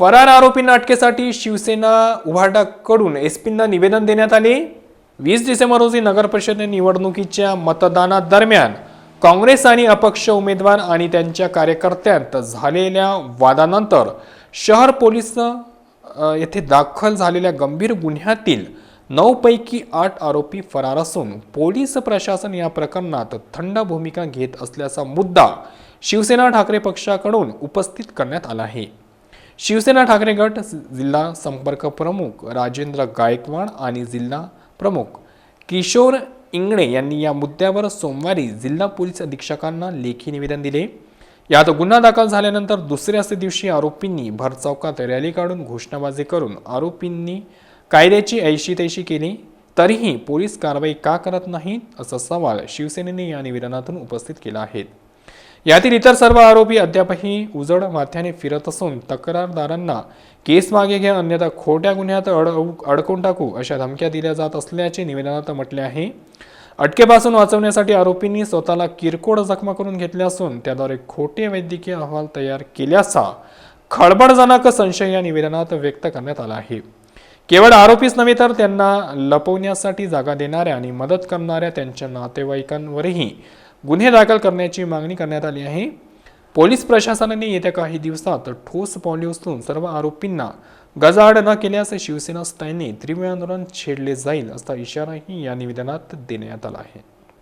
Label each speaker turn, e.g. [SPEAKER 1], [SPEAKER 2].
[SPEAKER 1] फरार आरोपींना अटकेसाठी शिवसेना उभाटाकडून एसपींना निवेदन देण्यात आले. वीस डिसेंबर रोजी नगर परिषद निवडणुकीच्या मतदानादरम्यान काँग्रेस आणि अपक्ष उमेदवार आणि त्यांच्या कार्यकर्त्यांत झालेल्या वादानंतर शहर पोलीस येथे दाखल झालेल्या गंभीर गुन्ह्यातील नऊपैकी आठ आरोपी फरार असून पोलीस प्रशासन या प्रकरणात थंड भूमिका घेत असल्याचा मुद्दा शिवसेना ठाकरे पक्षाकडून उपस्थित करण्यात आला आहे. शिवसेना ठाकरे गट जिल्हा संपर्क प्रमुख राजेंद्र गायकवाड आणि जिल्हा प्रमुख किशोर इंगणे यांनी या मुद्द्यावर सोमवारी जिल्हा पोलीस अधीक्षकांना लेखी निवेदन दिले. यात गुन्हा दाखल झाल्यानंतर दुसऱ्याच दिवशी आरोपींनी भरचौकात रॅली काढून घोषणाबाजी करून आरोपींनी कायद्याची ऐशी तैशी केली. तरीही पोलीस कारवाई का करत नाहीत असा सवाल शिवसेनेने या निवेदनातून उपस्थित केला आहे. यातील इतर सर्व आरोपी अद्यापही उजड माथ्याने फिरत असून तक्रारदारांना केस मागे घ्या अन्यथा खोट्या गुन्ह्यात अड अडकून टाकू अशा धमक्या दिल्या जात असल्याचे निवेदनात म्हटले आहे. अटकेपासून वाचवण्यासाठी आरोपींनी स्वतःला किरकोळ जखमा करून घेतल्या असून त्याद्वारे खोटे वैद्यकीय अहवाल तयार केल्याचा खळबळजनक संशय या निवेदनात व्यक्त करण्यात आला आहे. केवळ आरोपीच नव्हे तर त्यांना लपवण्यासाठी जागा देणाऱ्या आणि मदत करणाऱ्या त्यांच्या नातेवाईकांवरही गुन्हे दाखल करण्याची मागणी करण्यात आली आहे. पोलीस प्रशासनाने येत्या काही दिवसात ठोस पावले उचलून सर्व आरोपींना गजाआड न केल्यास शिवसेना स्थायीने तीव्र आंदोलन छेडले जाईल असा इशाराही या निवेदनात देण्यात आला आहे.